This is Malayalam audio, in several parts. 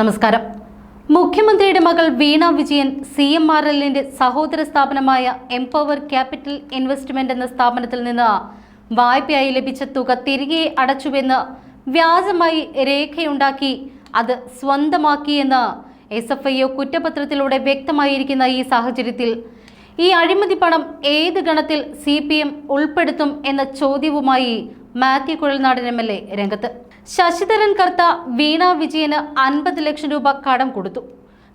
നമസ്കാരം. മുഖ്യമന്ത്രിയുടെ മകൾ Veena Vijayan C M R എല്ലിന്റെ സഹോദര സ്ഥാപനമായ എംപവർ ക്യാപിറ്റൽ ഇൻവെസ്റ്റ്മെന്റ് എന്ന സ്ഥാപനത്തിൽ നിന്ന് വായ്പയായി ലഭിച്ച തുക തിരികെ അടച്ചുവെന്ന് വ്യാജമായി രേഖയുണ്ടാക്കി അത് സ്വന്തമാക്കിയെന്ന് എസ് എഫ് ഐ ഒ കുറ്റപത്രത്തിലൂടെ വ്യക്തമായിരിക്കുന്ന ഈ സാഹചര്യത്തിൽ ഈ അഴിമതി പണം ഏത് ഗണത്തിൽ സി പി എം ഉൾപ്പെടുത്തും എന്ന ചോദ്യവുമായി Mathew Kuzhalnadan M L A രംഗത്ത്. ശശിധരൻ കർത്ത വീണ വിജയന് അൻപത് ലക്ഷം രൂപ കടം കൊടുത്തു.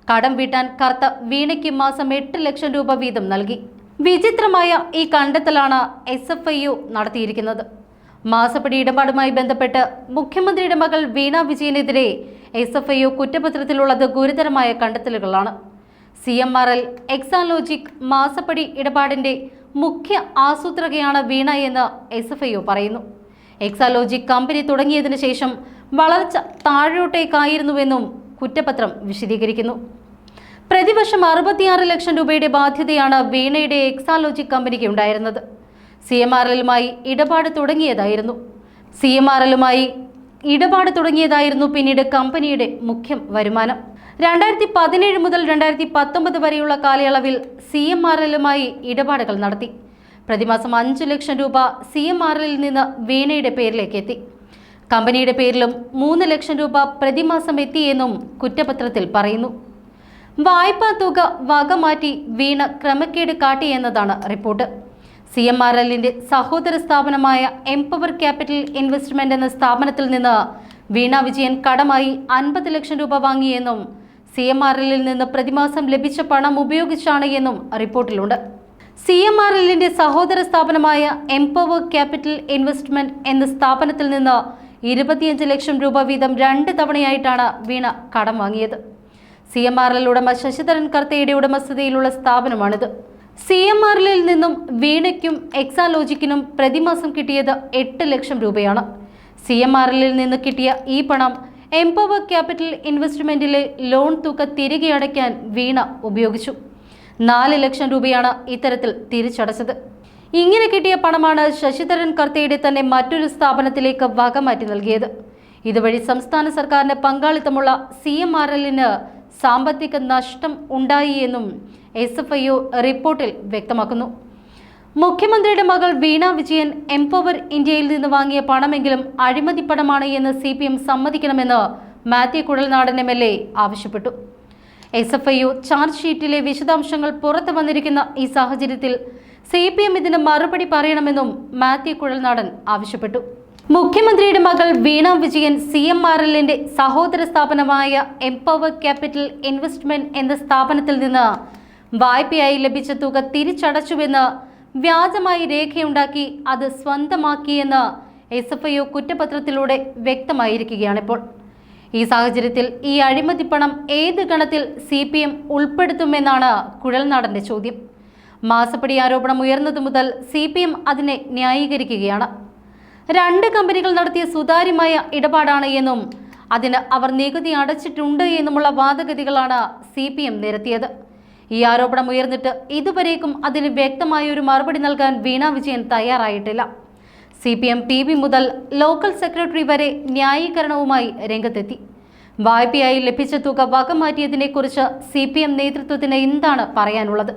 കടം വീട്ടാൻ കർത്ത വീണയ്ക്ക് മാസം എട്ട് ലക്ഷം രൂപ വീതം നൽകി. വിചിത്രമായ ഈ കണ്ടെത്തലാണ് എസ് എഫ് ഐ യു നടത്തിയിരിക്കുന്നത്. മാസപ്പടി ഇടപാടുമായി ബന്ധപ്പെട്ട് മുഖ്യമന്ത്രിയുടെ മകൾ വീണ വിജയനെതിരെ എസ് എഫ് ഐ യു കുറ്റപത്രത്തിലുള്ളത് ഗുരുതരമായ കണ്ടെത്തലുകളാണ്. C M R L Exalogic മാസപ്പടി ഇടപാടിന്റെ മുഖ്യ ആസൂത്രകയാണ് വീണ എന്ന് എസ് എഫ് ഐ ഒ പറയുന്നു. എക്സാലോജിക് കമ്പനി തുടങ്ങിയതിനു ശേഷം വളർച്ച താഴോട്ടേക്കായിരുന്നുവെന്നും കുറ്റപത്രം വിശദീകരിക്കുന്നു. പ്രതിവർഷം അറുപത്തിയാറ് ലക്ഷം രൂപയുടെ ബാധ്യതയാണ് വീണയുടെ എക്സാലോജിക് കമ്പനിക്ക് ഉണ്ടായിരുന്നത്. സി എം ആർ എല്ലുമായി ഇടപാട് തുടങ്ങിയതായിരുന്നു. സി എം ആർ എല്ലുമായി ഇടപാട് തുടങ്ങിയതായിരുന്നു പിന്നീട് കമ്പനിയുടെ മുഖ്യ വരുമാനം. രണ്ടായിരത്തി പതിനേഴ് മുതൽ രണ്ടായിരത്തി പത്തൊമ്പത് വരെയുള്ള കാലയളവിൽ സി എം ആർ എല്ലുമായി ഇടപാടുകൾ നടത്തി. പ്രതിമാസം അഞ്ച് ലക്ഷം രൂപ സി എം ആർ എല്ലിൽ നിന്ന് വീണയുടെ പേരിലേക്ക് എത്തി കമ്പനിയുടെ പേരിലും മൂന്ന് ലക്ഷം രൂപ പ്രതിമാസം എത്തിയെന്നും കുറ്റപത്രത്തിൽ പറയുന്നു. വായ്പാ തുക വകമാറ്റി വീണ ക്രമക്കേട് കാട്ടിയെന്നതാണ് റിപ്പോർട്ട്. സി എം ആർ എല്ലിന്റെ സഹോദര സ്ഥാപനമായ എംപവർ ക്യാപിറ്റൽ ഇൻവെസ്റ്റ്മെന്റ് എന്ന സ്ഥാപനത്തിൽ നിന്ന് വീണ വിജയൻ കടമായി അൻപത് ലക്ഷം രൂപ വാങ്ങിയെന്നും സി എം ആർ എല്ലിൽ നിന്ന് പ്രതിമാസം ലഭിച്ച പണം ഉപയോഗിച്ചാണ് എന്നും റിപ്പോർട്ടിലുണ്ട്. സി എം ആർ എല്ലിന്റെ സഹോദര സ്ഥാപനമായ എംപവർ ക്യാപിറ്റൽ ഇൻവെസ്റ്റ്മെന്റ് എന്ന സ്ഥാപനത്തിൽ നിന്ന് ഇരുപത്തിയഞ്ച് ലക്ഷം രൂപ വീതം രണ്ട് തവണയായിട്ടാണ് വീണ കടം വാങ്ങിയത്. സി എം ആർ എൽ ഉടമ ശശിധരൻ കർത്തയുടെ ഉടമസ്ഥതയിലുള്ള സ്ഥാപനമാണിത്. സി എം ആർ എല്ലിൽ നിന്നും വീണയ്ക്കും എക്സാലോജിക്കിനും പ്രതിമാസം കിട്ടിയത് എട്ട് ലക്ഷം രൂപയാണ്. സി എം ആർ എല്ലിൽ നിന്ന് കിട്ടിയ ഈ പണം എംപവർ ക്യാപിറ്റൽ ഇൻവെസ്റ്റ്മെന്റിലെ ലോൺ തുക തിരികെ അടയ്ക്കാൻ വീണ ഉപയോഗിച്ചു. നാല് ലക്ഷം രൂപയാണ് ഇത്തരത്തിൽ തിരിച്ചടച്ചത്. ഇങ്ങനെ കിട്ടിയ പണമാണ് ശശിധരൻ കർത്തയുടെ തന്നെ മറ്റൊരു സ്ഥാപനത്തിലേക്ക് വകമാറ്റി നൽകിയത്. ഇതുവഴി സംസ്ഥാന സർക്കാരിന് പങ്കാളിത്തമുള്ള സി എം ആർ എല്ലിന് സാമ്പത്തിക നഷ്ടം ഉണ്ടായി എന്നും എസ് എഫ് ഐ ഒ റിപ്പോർട്ടിൽ വ്യക്തമാക്കുന്നു. മുഖ്യമന്ത്രിയുടെ മകൾ വീണ വിജയൻ എംപവർ ഇന്ത്യയിൽ നിന്ന് വാങ്ങിയ പണമെങ്കിലും അഴിമതി പണമാണ് എന്ന് C P M സമ്മതിക്കണമെന്ന് Mathew Kuzhalnadan M L A ആവശ്യപ്പെട്ടു. S F I O charge ഷീറ്റിലെ വിശദാംശങ്ങൾ പുറത്തു വന്നിരിക്കുന്ന ഈ സാഹചര്യത്തിൽ സി പി എം ഇതിന് മറുപടി പറയണമെന്നും മാത്യു കുഴൽനാടൻ ആവശ്യപ്പെട്ടു. മുഖ്യമന്ത്രിയുടെ മകൾ Veena Vijayan C M R എല്ലിന്റെ സഹോദര സ്ഥാപനമായ എംപവർ ക്യാപിറ്റൽ ഇൻവെസ്റ്റ്മെന്റ് എന്ന സ്ഥാപനത്തിൽ നിന്ന് വായ്പയായി ലഭിച്ച തുക തിരിച്ചടച്ചുവെന്ന് വ്യാജമായി രേഖയുണ്ടാക്കി അത് സ്വന്തമാക്കിയെന്ന് എസ് എഫ് ഐ ഒ കുറ്റപത്രത്തിലൂടെ വ്യക്തമായിരിക്കുകയാണിപ്പോൾ. ഈ സാഹചര്യത്തിൽ ഈ അഴിമതി പണം ഏത് ഗണത്തിൽ സി പി എം ഉൾപ്പെടുത്തുമെന്നാണ് കുഴൽനാടന്റെ ചോദ്യം. മാസപ്പടി ആരോപണം ഉയർന്നതു മുതൽ സി പി എം അതിനെ ന്യായീകരിക്കുകയാണ്. രണ്ട് കമ്പനികൾ നടത്തിയ സുതാര്യമായ ഇടപാടാണ് എന്നും അതിന് അവർ നികുതി അടച്ചിട്ടുണ്ട് എന്നുമുള്ള വാദഗതികളാണ് സി പി എം നിരത്തിയത്. ഈ ആരോപണം ഉയർന്നിട്ട് ഇതുവരേക്കും അതിന് വ്യക്തമായ ഒരു മറുപടി നൽകാൻ വീണ വിജയൻ തയ്യാറായിട്ടില്ല. C P M P B മുതൽ ലോക്കൽ സെക്രട്ടറി വരെ ന്യായീകരണവുമായി രംഗത്തെത്തി. വായ്പയായി ലഭിച്ച തുക വകമാറ്റിയതിനെക്കുറിച്ച് സി പി എം നേതൃത്വത്തിന് എന്താണ് പറയാനുള്ളത്?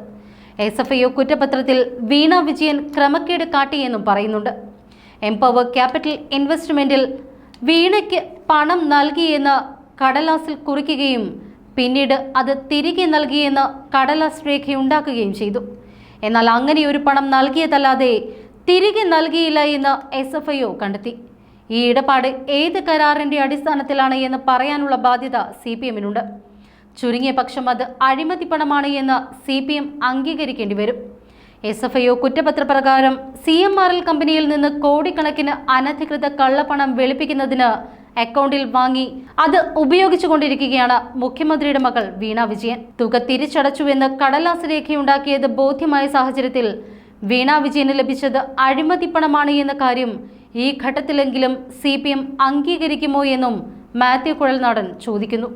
എസ് എഫ് ഐ കുറ്റപത്രത്തിൽ വീണ വിജയൻ ക്രമക്കേട് കാട്ടിയെന്നും പറയുന്നുണ്ട്. എംപവർ ക്യാപിറ്റൽ ഇൻവെസ്റ്റ്മെന്റിൽ വീണയ്ക്ക് പണം നൽകിയെന്ന് കടലാസിൽ കുറിക്കുകയും പിന്നീട് അത് തിരികെ നൽകിയെന്ന് കടലാസ് രേഖയുണ്ടാക്കുകയും ചെയ്തു. എന്നാൽ അങ്ങനെ ഒരു പണം നൽകിയതല്ലാതെ തിരികെ നൽകിയില്ല എന്ന് എസ് എഫ് ഐ ഒ കണ്ടെത്തി. ഈ ഇടപാട് ഏത് കരാറിന്റെ അടിസ്ഥാനത്തിലാണ് എന്ന് പറയാനുള്ള ബാധ്യത സി പി എമ്മിനുണ്ട് ചുരുങ്ങിയ പക്ഷം അത് അഴിമതി പണമാണ് എന്ന് സി പി എം അംഗീകരിക്കേണ്ടി വരും. എസ് എഫ് ഐ ഒ കുറ്റപത്രപ്രകാരം സി എം ആർ എൽ കമ്പനിയിൽ നിന്ന് കോടിക്കണക്കിന് അനധികൃത കള്ളപ്പണം വെളുപ്പിക്കുന്നതിന് അക്കൗണ്ടിൽ വാങ്ങി അത് ഉപയോഗിച്ചുകൊണ്ടിരിക്കുകയാണ് മുഖ്യമന്ത്രിയുടെ മകൾ വീണ വിജയൻ. തുക തിരിച്ചടച്ചുവെന്ന് കടലാസ് രേഖയുണ്ടാക്കിയത് ബോധ്യമായ സാഹചര്യത്തിൽ വീണ വിജയന് ലഭിച്ചത് അഴിമതി പണമാണ് എന്ന കാര്യം ഈ ഘട്ടത്തിലെങ്കിലും സി പി എം അംഗീകരിക്കുമോ എന്നും മാത്യു കുഴൽനാടൻ ചോദിക്കുന്നു.